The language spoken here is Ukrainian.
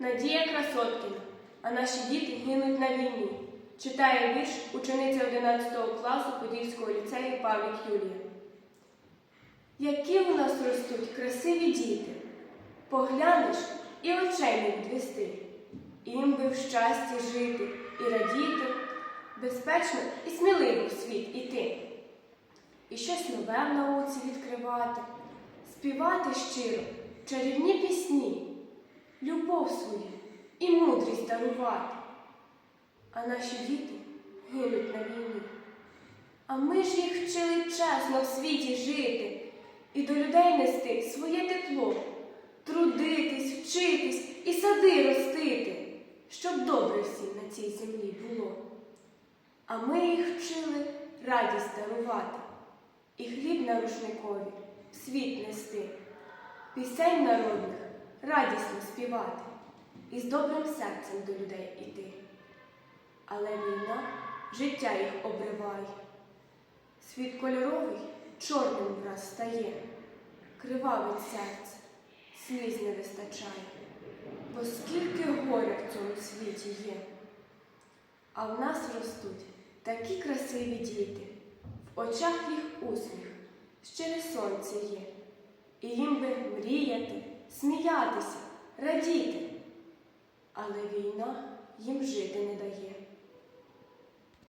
Надія Красоткіна, а наші діти гинуть на війні. Читає вірш учениця 11 класу Подільського ліцею Павлік Юлія. Які у нас ростуть красиві діти, поглянеш і очей не відвести. Їм би в щасті жити і радіти, безпечно і сміливо в світ іти. І щось нове в науці відкривати, співати щиро чарівні пісні, любов свою і мудрість дарувати. А наші діти гинуть на війні. А ми ж їх вчили чесно в світі жити і до людей нести своє тепло, трудитись, вчитись і сади ростити, щоб добре всім на цій землі було. А ми їх вчили радість дарувати і хліб на рушникові світ нести, пісень народних радісно співати і з добрим серцем до людей іти. Але війна життя їх обриває. Світ кольоровий чорним враз стає, кривавить серце, сліз не вистачає, бо скільки горя в цьому світі є. А в нас ростуть такі красиві діти, в очах їх усміх, щире сонце є, і їм би мріяти, сміятися, радіти. Але війна їм жити не.